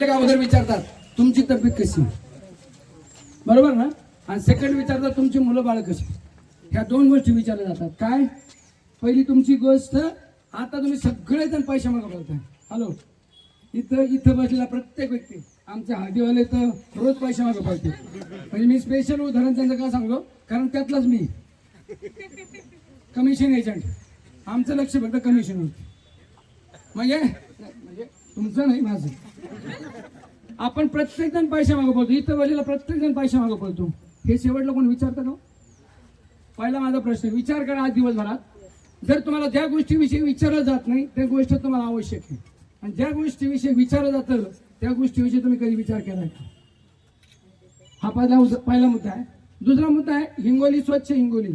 अगोदर विचारतात तुमची तब्येत कशी? बरोबर ना? आणि सेकंड विचारतात तुमची मुलं बाळ कशी? ह्या दोन गोष्टी विचारल्या जातात. काय? पहिली तुमची गोष्ट आता तुम्ही सगळेजण पैसे मागा बोलताय हॅलो इथं इथं बसलेला प्रत्येक व्यक्ती आमचे हादीवाले तर रोज पैसे मागा पडते म्हणजे मी स्पेशल उदाहरण त्यांचं का सांगतो कारण त्यातलाच मी. कमिशन एजंट आमचं लक्ष फक्त कमिशन म्हणजे? म्हणजे? तुमचं नाही माझं. आपण प्रत्येक जण पैसे मागं पडतो इथं बसलेला प्रत्येक जण पैसे मागं पडतो हे शेवटला कोण विचारतं का हो? पहिला माझा प्रश्न विचार करा आज दिवसभरात. जर तुम्हाला ज्या गोष्टीविषयी विचारलं जात नाही त्या गोष्ट तुम्हाला आवश्यक आहे. आणि ज्या गोष्टीविषयी विचारलं जातं त्या गोष्टीविषयी तुम्ही कधी विचार केलाय का? हा पहिला पहिला मुद्दा आहे. दुसरा मुद्दा आहे हिंगोली स्वच्छ हिंगोली.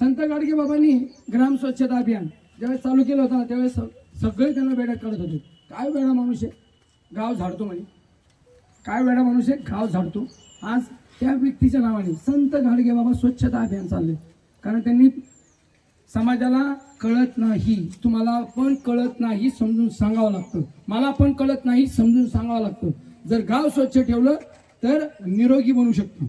संत गाडगे बाबांनी ग्राम स्वच्छता अभियान ज्यावेळेस चालू केलं होतं ना त्यावेळेस सगळे त्यांना वेड्यात काढत होते. काय वेळा माणूस आहे? गाव झाडतो म्हणे. काय वेळा माणूस आहे? गाव झाडतो. आज त्या व्यक्तीच्या नावाने संत गाडगे बाबा स्वच्छता अभियान चालले कारण त्यांनी समाजाला कळत नाही. तुम्हाला पण कळत नाही समजून सांगावं लागतं. मला पण कळत नाही समजून सांगावं लागतं. जर गाव स्वच्छ ठेवलं तर निरोगी बनू शकतं.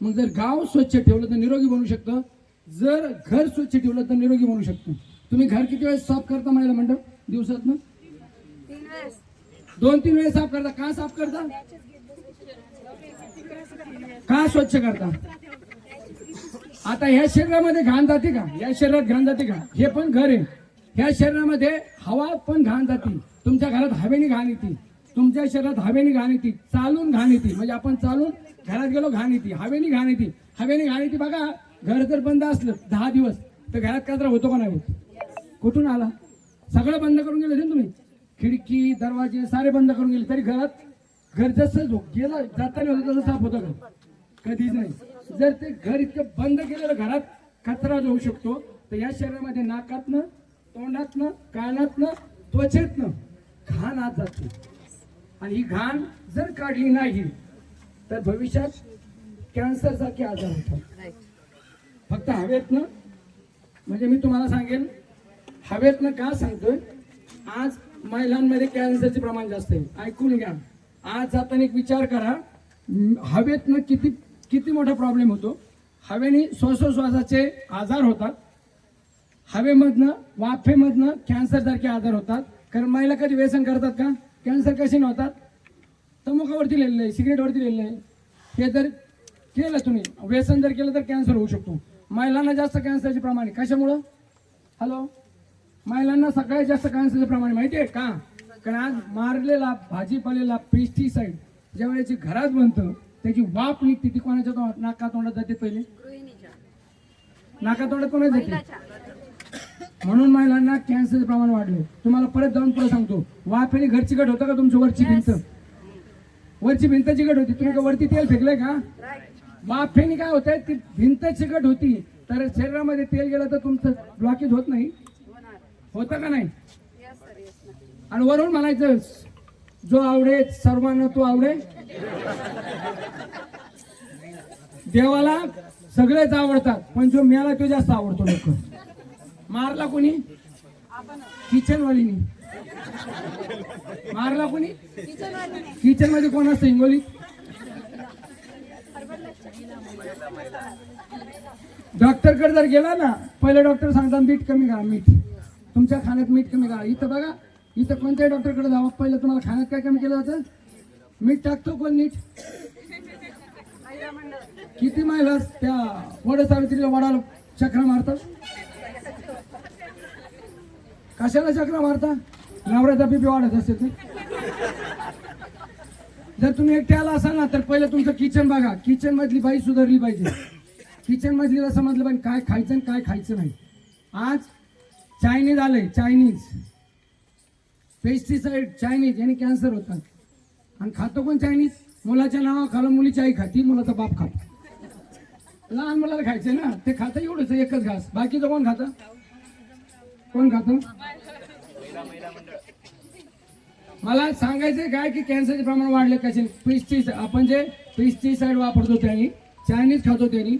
मग जर गाव स्वच्छ ठेवलं तर निरोगी बनू शकतं. जर घर स्वच्छ ठेवलं तर निरोगी बनू शकतो. तुम्ही घर किती वेळेस साफ करता महिला मंडळ? दिवसातनं? दोन तीन वेळेस साफ करता. का साफ करता? का स्वच्छ करता? आता ह्या शरीरामध्ये घाण जाते का? या शरीरात घाण जाते का? हे पण घर आहे. ह्या शरीरामध्ये हवा पण घाण जाते. तुमच्या घरात हवेने घाण येते. तुमच्या शरीरात हवेने घाण येते. चालून घाण येते. म्हणजे आपण चालून घरात गेलो घाण येते. हवेने घाण येते. हवेने घाण येते. बघा घर जर बंद असलं दहा दिवस तर घरात कचरा होतो का नाही होत? कुठून आला? सगळं बंद करून गेलं ना तुम्ही? खिडकी दरवाजे सारे बंद करून गेले तरी घरात घर जसं झो- गेलं जाताना होतं तसं साफ होतं का? कधीच नाही. जर ते घर इतकं बंद केलेलं घरात कचरा जाऊ शकतो तर या शरीरामध्ये नाकातनं तोंडातनं कानातनं त्वचेतनं घाण आत जाते. आणि ही घाण जर काढली नाही तर भविष्यात कॅन्सरसारखे आजार होतात. फक्त हवेतनं? म्हणजे मी तुम्हाला सांगेन हवेतनं का सांगतोय? आज महिलांमध्ये कॅन्सरचे प्रमाण जास्त आहे. ऐकून घ्या. आज जाताना एक विचार करा. हवेतनं किती किती मोठा प्रॉब्लेम होतो? हवेने श्वासोश्वासाचे आजार होतात. हवेमधनं वाफेमधनं कॅन्सरसारखे आजार होतात. कारण महिला कधी व्यसन करतात का? कॅन्सर कसे नव्हतात? तंबाखूवरती लिहिलेलं आहे सिगरेटवरती लिहिलेलं आहे. हे जर केलं तुम्ही व्यसन जर केलं तर कॅन्सर होऊ शकतो. महिलांना जास्त कॅन्सरचे प्रमाण आहे. कशामुळं? हॅलो महिलांना सगळ्यात जास्त कॅन्सरचे प्रमाण माहिती आहे का? कारण आज मारलेला भाजीपालेला पेस्टिसाईड ज्या वेळेची घरात बनतं त्याची वाफ निघते ती कोणाच्या नाका तोंडात जाते पहिले? नाका तोंडात कोणाच जाते? म्हणून महिलांना कॅन्सरचे प्रमाण वाढले. तुम्हाला परत जाऊन परत सांगतो. वाफेने घर चिकट होतं का तुमची वरची भिंत? वरची भिंत चिकट होती. तुम्ही का वरती तेल फेकलंय का? वाफेने काय होतंय? ती भिंत चिकट होती तर शरीरामध्ये तेल गेलं तर तुमचं ब्लॉकेज होत नाही? होतं का नाही? आणि वरून म्हणायचं जो आवडे सर्वांना तो आवडे. देवाला सगळेच आवडतात पण जो मेला तो जास्त आवडतो लोक. मारला कोणी? किचन वालीनी मारला कोणी? किचनमध्ये कोण असतं? हिंगोली? डॉक्टरकडे जर गेला ना पहिले डॉक्टर सांगतात मीठ कमी करा मीठ. तुमच्या खाण्यात मीठ कमी करा इथं बघा इथं कोणत्याही डॉक्टरकडे जावा. पहिलं तुम्हाला खाण्यात काय कमी केलं जातं? मीठ टाकतो कोण नीट? किती महिला त्या वड सावित्रीला वडाला चक्र मारतात? कशाला चक्र मारता? नवऱ्याचा बीपी वाढत असेल ते. जर तुम्ही एकट्याला असाल ना तर पहिलं तुमचं किचन बघा. किचन मधली बाई सुधारली पाहिजे. किचन मधलीला समजलं पाहिजे काय खायचं आणि काय खायचं नाही. आज चायनीज आलंय चायनीज पेस्टिसाइड चायनीज याने कॅन्सर होतात. आणि खातो कोण चायनीज मुलाच्या नावाखाला मुलीची आई खाती मुलाचा बाप खातो. लहान मुलाला खायचं ना ते खातं एवढंच एकच घास. बाकीचं कोण खातं? कोण खातं? मला सांगायचं काय की कॅन्सरचे प्रमाण वाढले कसे? पेस्टिसाइड आपण जे पेस्टिसाइड वापरतो त्यांनी चायनीज खातो त्यांनी